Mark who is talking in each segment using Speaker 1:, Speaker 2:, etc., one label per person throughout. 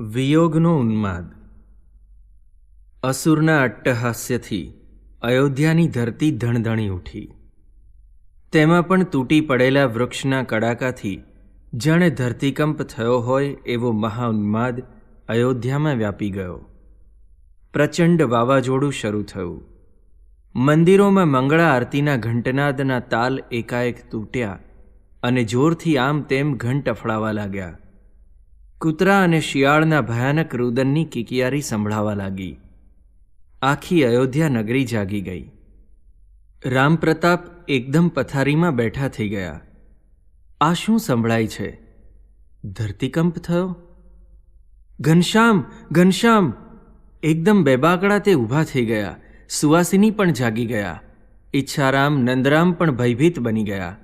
Speaker 1: વિયોગનો ઉન્માદ. અસુરના અટ્ટહાસ્યથી અયોધ્યાની ધરતી ધણધણી ઉઠી. તેમાં પણ તૂટી પડેલા વૃક્ષના કડાકાથી જાણે ધરતીકંપ થયો હોય એવો મહાઉન્માદ અયોધ્યામાં વ્યાપી ગયો. પ્રચંડ વાવાઝોડું શરૂ થયું. મંદિરોમાં મંગળા આરતીના ઘંટનાદના તાલ એકાએક તૂટ્યા અને જોરથી આમ તેમ ઘંટ અફડાવા લાગ્યા. કૂતરા અને શિયાળના ભયાનક રુદનની કિકિયારી સંભળાવા લાગી. આખી અયોધ્યા નગરી જાગી ગઈ. રામપ્રતાપ એકદમ પથારીમાં બેઠા થઈ ગયા. આ શું સંભળાય છે? ધરતીકંપ થયો? ઘનશ્યામ ઘનશ્યામ! એકદમ બેબાકડા તે ઊભા થઈ ગયા. સુવાસિની પણ જાગી ગયા. ઈચ્છારામ, નંદરામ પણ ભયભીત બની ગયા.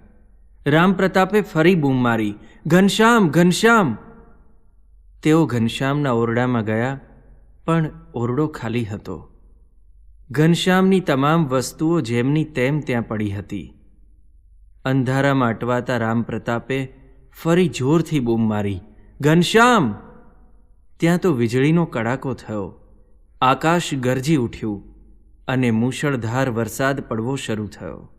Speaker 1: રામપ્રતાપે ફરી બૂમ મારી. ઘનશ્યામ ઘનશ્યામ! તેઓ ઘનશ્યામના ઓરડામાં ગયા, પણ ઓરડો ખાલી હતો. ઘનશ્યામની તમામ વસ્તુઓ જેમની તેમ ત્યાં પડી હતી. અંધારામાં અટવાતા રામપ્રતાપે ફરી જોરથી બૂમ મારી, ઘનશ્યામ! ત્યાં તો વીજળીનો કડાકો થયો. આકાશ ગરજી ઉઠ્યું અને મૂશળધાર વરસાદ પડવો શરૂ થયો.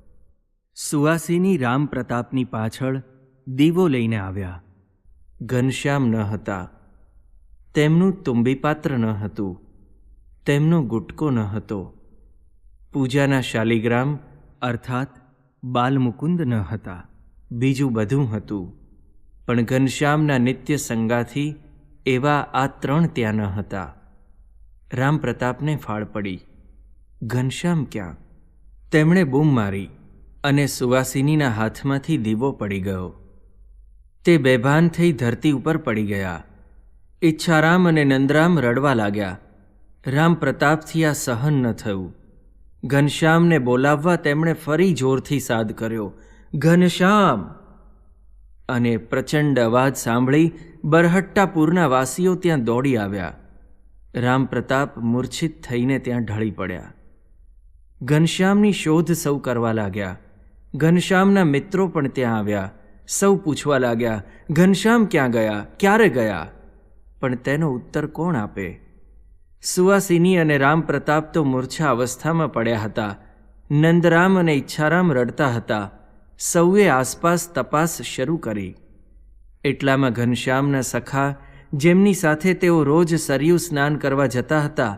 Speaker 1: સુવાસીની રામપ્રતાપની પાછળ દીવો લઈને આવ્યા. ઘનશ્યામ ન હતા. તેમનું તુંબીપાત્ર ન હતું, તેમનો ગુટકો ન હતો. પૂજાના શાલિગ્રામ અર્થાત બાલમુકુંદ ન હતા, બીજું બધું હતું. પણ ઘનશ્યામના નિત્ય સંગાથી એવા આ ત્રણ ત્યાં ન હતા. રામપ્રતાપને ફાળ પડી. ઘનશ્યામ ક્યાં? તેમણે બૂમ મારી અને સુવાસિનીના હાથમાંથી દીવો પડી ગયો. તે બેભાન થઈ ધરતી ઉપર પડી ગયા. ઈચ્છારામ અને નંદરામ રડવા લાગ્યા. રામ પ્રતાપથી આ સહન ન થયું. ઘનશ્યામને બોલાવવા તેમણે ફરી જોરથી સાદ કર્યો, ઘનશ્યામ! અને પ્રચંડ અવાજ સાંભળી બરહટ્ટાપુરના વાસીઓ ત્યાં દોડી આવ્યા. રામ પ્રતાપ મૂર્છિત થઈને ત્યાં ઢળી પડ્યા. ઘનશ્યામની શોધ સૌ કરવા લાગ્યા. ઘનશ્યામના મિત્રો પણ ત્યાં આવ્યા. સૌ પૂછવા લાગ્યા, ઘનશ્યામ ક્યાં ગયા? ક્યારે ગયા? પણ તેનો ઉત્તર કોણ આપે? સુવાસિની અને રામપ્રતાપ તો મૂર્છા અવસ્થામાં પડ્યા હતા. નંદરામ અને ઈચ્છારામ રડતા હતા. સૌએ આસપાસ તપાસ શરૂ કરી. એટલામાં ઘનશ્યામના સખા, જેમની સાથે તેઓ રોજ સરયુ સ્નાન કરવા જતા હતા,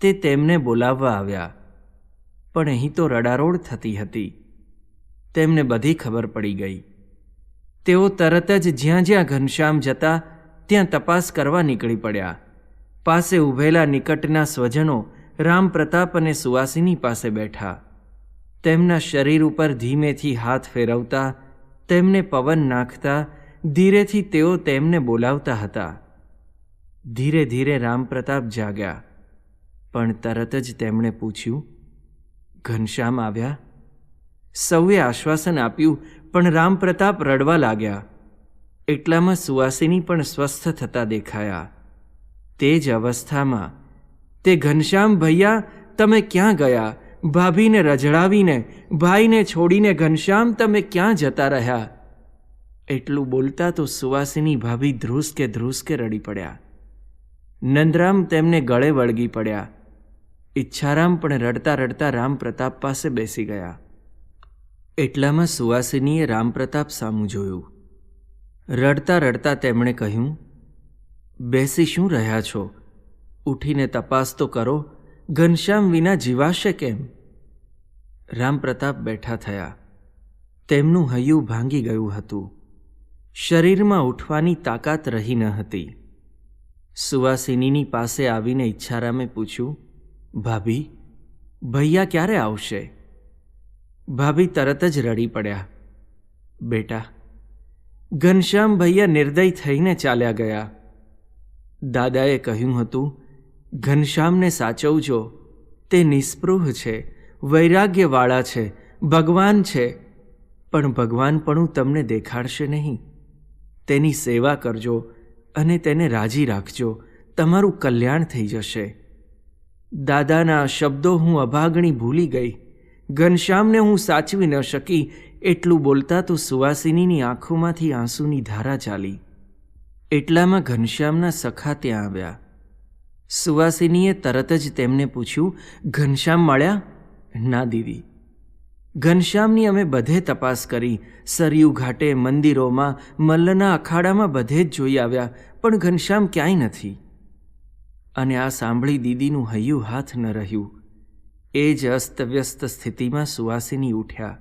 Speaker 1: તે તેમને બોલાવવા આવ્યા. પણ અહીં તો રડારોડ થતી હતી. તેમને બધી ખબર પડી ગઈ. તેઓ તરત જ જ્યાં જ્યાં ઘનશ્યામ જતા ત્યાં તપાસ કરવા નીકળી પડ્યા. પાસે ઊભેલા નિકટના સ્વજનો રામ પ્રતાપ અને સુવાસિની પાસે બેઠા. તેમના શરીર ઉપર ધીમેથી હાથ ફેરવતા, તેમને પવન નાખતા, ધીરેથી તેઓ તેમને બોલાવતા હતા. ધીરે ધીરે રામપ્રતાપ જાગ્યા. પણ તરત જ તેમણે પૂછ્યું ઘનશ્યામ આવ્યા? સૌએ આશ્વાસન આપ્યું, પણ રામપ્રતાપ રડવા લાગ્યા. એટલામાં સુવાસિની પણ સ્વસ્થ થતા દેખાયા. તે જ અવસ્થામાં તે ઘનશ્યામ ભૈયા, તમે ક્યાં ગયા? ભાભીને રજડાવીને, ભાઈને છોડીને ઘનશ્યામ, તમે ક્યાં જતા રહ્યા? એટલું બોલતા તો સુવાસિની ભાભી ધ્રુસકે ધ્રુસકે રડી પડ્યા. નંદરામ તેમને ગળે વળગી પડ્યા. ઈચ્છારામ પણ રડતા રડતા રામ પ્રતાપ પાસે બેસી ગયા. એટલામાં સુવાસિનીએ રામપ્રતાપ સામું જોયું. રડતા રડતા તેમણે કહ્યું, બેસી શું રહ્યા છો? ઉઠીને તપાસ તો કરો, ઘનશ્યામ વિના જીવાશે કેમ? રામપ્રતાપ બેઠા થયા. તેમનું હૈયું ભાંગી ગયું હતું. શરીરમાં ઉઠવાની તાકાત રહી ન હતી. સુવાસિનીની પાસે આવીને ઈચ્છારામે પૂછ્યું, ભાભી, ભૈયા ક્યારે આવશે? ભાભી તરત જ રડી પડ્યા. બેટા ઘનશ્યામ ભૈયા નિર્દય થઈને ચાલ્યા ગયા. દાદાએ કહ્યું હતું, ઘનશ્યામને સાચવજો. તે નિસ્પૃહ છે, વૈરાગ્યવાળા છે, ભગવાન છે. પણ ભગવાનપણું તમને દેખાડશે નહીં. તેની સેવા કરજો અને તેને રાજી રાખજો. તમારું કલ્યાણ થઈ જશે. દાદાના શબ્દો હું અભાગણી ભૂલી ગઈ. ઘનશ્યામને હું સાચવી ન શકી એટલું બોલતા તો સુવાસિનીની આંખોમાંથી આંસુની ધારા ચાલી. એટલામાં ઘનશ્યામના સખા ત્યાં આવ્યા. સુવાસિનીએ તરત જ તેમને પૂછ્યું, ઘનશ્યામ મળ્યા? ના, દીદી. ઘનશ્યામની અમે બધે તપાસ કરી. સરયુ ઘાટે, મંદિરોમાં, મલ્લના અખાડામાં બધે જ જોઈ આવ્યા, પણ ઘનશ્યામ ક્યાંય નથી. અને આ સાંભળી દીદીનું હૈયું હાથ ન રહ્યું. એ જ અસ્તવ્યસ્ત સ્થિતિમાં સુવાસિની ઉઠ્યા.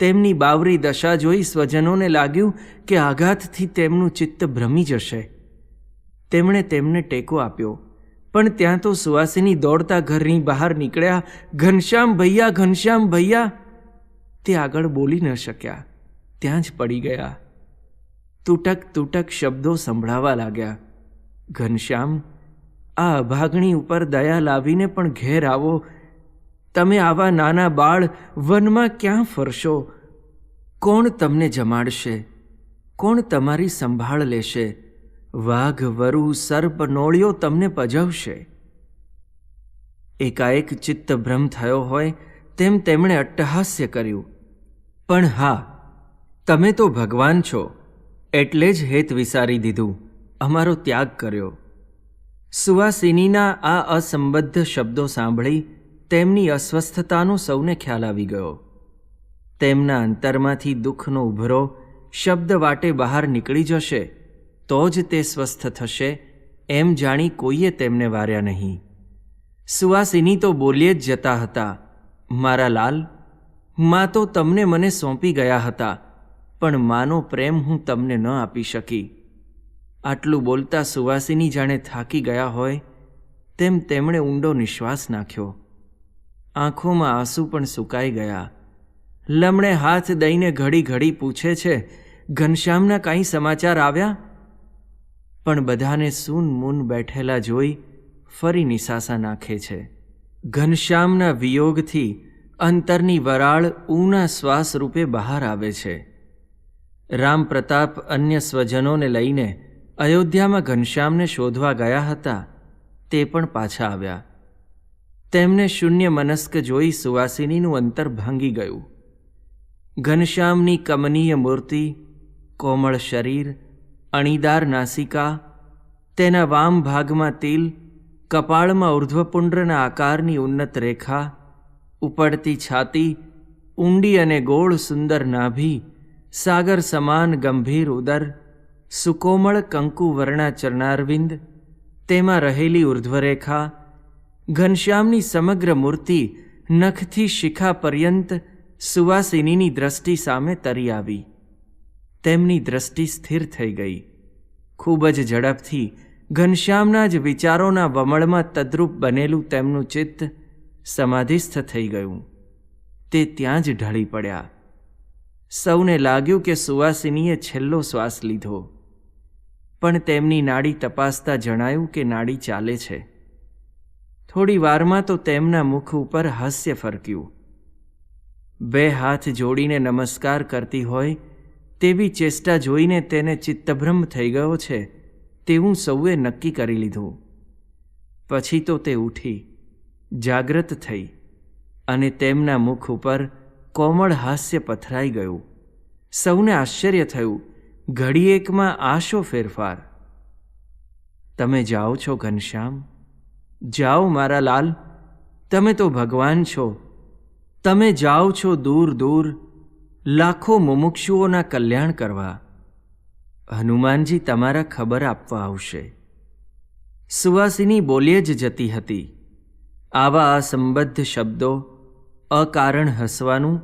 Speaker 1: તેમની બાવરી દશા જોઈ સ્વજનોને લાગ્યું કે આઘાતથી તેમનું ચિત્ત ભ્રમી જશે. તેમણે તેમને ટેકો આપ્યો. પણ ત્યાં તો સુવાસિની દોડતા ઘરની બહાર નીકળ્યા, ઘનશ્યામ ભૈયા ઘનશ્યામ ભૈયા. તે આગળ બોલી ન શક્યા. ત્યાં જ પડી ગયા. તૂટક તૂટક શબ્દો સંભળાવા લાગ્યા. ઘનશ્યામ, આ અભાગણી ઉપર દયા લાવીને પણ ઘેર આવો. તમે આવા નાના બાળ વનમાં ક્યાં ફરશો? કોણ તમને જમાડશે? કોણ તમારી સંભાળ લેશે? વાઘ, વરુ, સર્પ, નોળિયો તમને પજવશે. એકાએક ચિત્તભ્રમ થયો હોય તેમ તેમણે અટ્ટહાસ્ય કર્યું. પણ હા, તમે તો ભગવાન છો, એટલે જ હેત વિસારી દીધું, અમારો ત્યાગ કર્યો. સુવાસિનીના આ અસંબદ્ધ શબ્દો સાંભળી તેમની અસ્વસ્થતાનો સૌને ખ્યાલ આવી ગયો. તેમના અંતરમાંથી દુઃખનો ઉભરો, શબ્દ વાટે બહાર નીકળી જશે, તો જ તે સ્વસ્થ થશે, એમ જાણી કોઈએ તેમને વાર્યા નહીં. સુવાસિની તો બોલીએ જ જતા હતા, મારા લાલ, મા તો તમને મને સોંપી ગયા હતા, પણ માનો પ્રેમ હું તમને ન આપી શકી. આટલું બોલતા સુવાસિની જાણે થાકી ગયા હોય, તેમ તેમણે ઊંડો નિશ્વાસ નાખ્યો. આંખોમાં આંસુ પણ સુકાઈ ગયા. લમણે હાથ દઈને ઘડી ઘડી પૂછે છે, ઘનશ્યામના કાંઈ સમાચાર આવ્યા? પણ બધાને સૂન મૂન બેઠેલા જોઈ ફરી નિસાસા નાખે છે. ઘનશ્યામના વિયોગથી અંતરની વરાળ ઊના શ્વાસ રૂપે બહાર આવે છે. રામ પ્રતાપ અન્ય સ્વજનોને લઈને અયોધ્યામાં ઘનશ્યામને શોધવા ગયા હતા, તે પણ પાછા આવ્યા. તેમને શૂન્ય મનસ્ક જોઈ સુવાસિનીનું અંતર ભાંગી ગયું. ઘનશ્યામની કમનીય મૂર્તિ, કોમળ શરીર, અણીદાર નાસિકા, તેના વામ ભાગમાં તિલ, કપાળમાં ઉર્ધ્વપુંડ્રના આકારની ઉન્નત રેખા, ઉપડતી છાતી, ઊંડી અને ગોળ સુંદર નાભી, સાગર સમાન ગંભીર ઉદર, સુકોમળ કંકુ વર્ણા ચરણારવિંદ તેમાં રહેલી ઉર્ધ્વરેખા ઘનશ્યામની સમગ્ર મૂર્તિ નખથી શિખા પર્યંત સુવાસિનીની દ્રષ્ટિ સામે તરી આવી. તેમની દ્રષ્ટિ સ્થિર થઈ ગઈ. ખૂબ જ ઝડપથી ઘનશ્યામના જ વિચારોના વમળમાં તદ્રુપ બનેલું તેમનું ચિત્ત સમાધિસ્થ થઈ ગયું. તે ત્યાં જ ઢળી પડ્યા. સૌને લાગ્યું કે સુવાસિનીએ છેલ્લો શ્વાસ લીધો. પણ તેમની નાડી તપાસતા જણાયું કે નાડી ચાલે છે. થોડી વારમાં તો તેમના મુખ ઉપર હાસ્ય ફરક્યું. બે હાથ જોડીને નમસ્કાર કરતી હોય, તેવી ચેષ્ટા જોઈને તેને ચિત્તભ્રમ થઈ ગયો છે, તેવું સૌએ નક્કી કરી લીધું. પછી તો તે ઉઠી, જાગ્રત થઈ અને તેમના મુખ ઉપર કોમળ હાસ્ય પથરાઈ ગયું. સૌને આશ્ચર્ય થયું ઘડીએકમાં એકમાં આશો ફેરફાર? તમે જાઓ છો ઘનશ્યામ? જાઓ મારા લાલ, તમે તો ભગવાન છો. તમે જાઓ છો દૂર દૂર, લાખો મુમુક્ષુઓના કલ્યાણ કરવા. હનુમાનજી તમારા ખબર આપવા આવશે. સુવાસિની બોલીએ જ જતી હતી. આવા અસંબદ્ધ શબ્દો, અકારણ હસવાનું,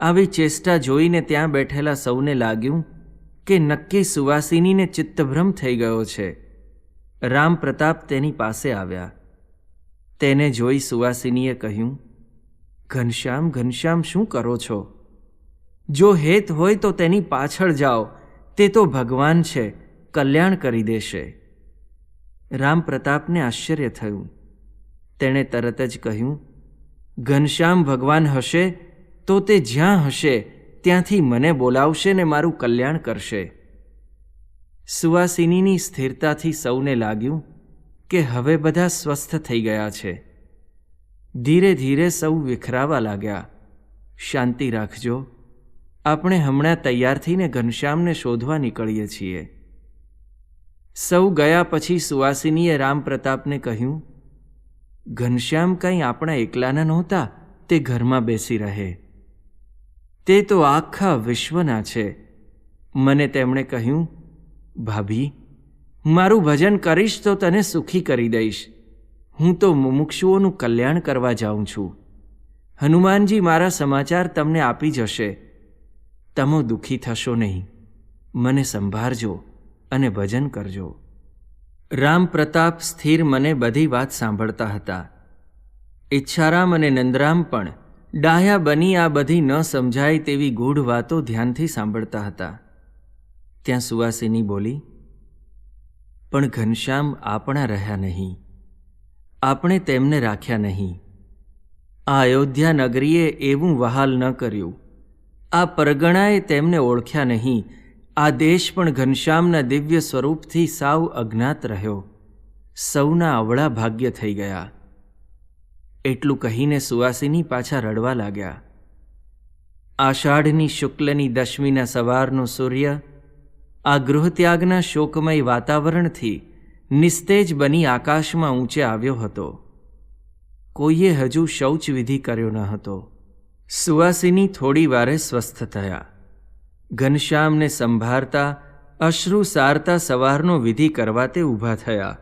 Speaker 1: આવી ચેષ્ટા જોઈને ત્યાં બેઠેલા સૌને લાગ્યું કે નક્કી સુવાસિનીને ચિત્તભ્રમ થઈ ગયો છે. રામ પ્રતાપ તેની પાસે આવ્યા. તેને જોઈ સુવાસિનીએ કહ્યું, ઘનશ્યામ ઘનશ્યામ, શું કરો છો? જો હેત હોય તો તેની પાછળ જાઓ. તે તો ભગવાન છે, કલ્યાણ કરી દેશે. રામ પ્રતાપને આશ્ચર્ય થયું. તેણે તરત જ કહ્યું, ઘનશ્યામ, ભગવાન હશે તો તે જ્યાં હશે, ત્યાંથી મને બોલાવશે ને મારું કલ્યાણ કરશે. સુવાસિનીની સ્થિરતાથી સૌને લાગ્યું કે હવે બધા સ્વસ્થ થઈ ગયા છે. ધીરે ધીરે સૌ વિખરાવા લાગ્યા. શાંતિ રાખજો. આપણે હમણાં તૈયાર થઈને ઘનશ્યામને શોધવા નીકળીએ છીએ. સૌ ગયા પછી સુવાસિનીએ રામપ્રતાપને કહ્યું, ઘનશ્યામ કંઈ આપણા એકલાના નહોતા, તે ઘરમાં બેસી રહે. તે તો આખા વિશ્વના છે. મને તેમણે કહ્યું, ભાભી મારું ભજન કરીશ તો તને સુખી કરી દઈશ. હું તો મુમુક્ષુઓનું કલ્યાણ કરવા જાઉં છું. હનુમાનજી મારા સમાચાર તમને આપી જશે. તમો દુઃખી થશો નહીં. મને સંભાળજો અને ભજન કરજો. રામ પ્રતાપ સ્થિર મને બધી વાત સાંભળતા હતા. ઈચ્છારામ અને નંદરામ પણ ડાહ્યા બની આ બધી ન સમજાય તેવી ગૂઢ વાતો ધ્યાનથી સાંભળતા હતા. ત્યાં સુવાસિની બોલી પણ ઘનશ્યામ આપણા રહ્યા નહીં. આપણે તેમને રાખ્યા નહીં. આ અયોધ્યા નગરીએ એવું વહાલ ન કર્યું. આ પરગણાએ તેમને ઓળખ્યા નહીં. આ દેશ પણ ઘનશ્યામના દિવ્ય સ્વરૂપથી સાવ અજ્ઞાત રહ્યો. સૌના અવળા ભાગ્ય થઈ ગયા. એટલું કહીને સુવાસીની પાછા રડવા લાગ્યા. આષાઢની શુક્લની દશમીના સવારનો સૂર્ય આ ગૃહત્યાગના શોકમય વાતાવરણથી નિસ્તેજ બની આકાશમાં ઊંચે આવ્યો હતો. કોઈએ હજુ શૌચવિધિ કર્યો ન હતો. સુવાસિની થોડી વારે સ્વસ્થ થયા. ઘનશ્યામને સંભાળતા અશ્રુ સારતા સવારનો વિધિ કરવા તે ઊભા થયા.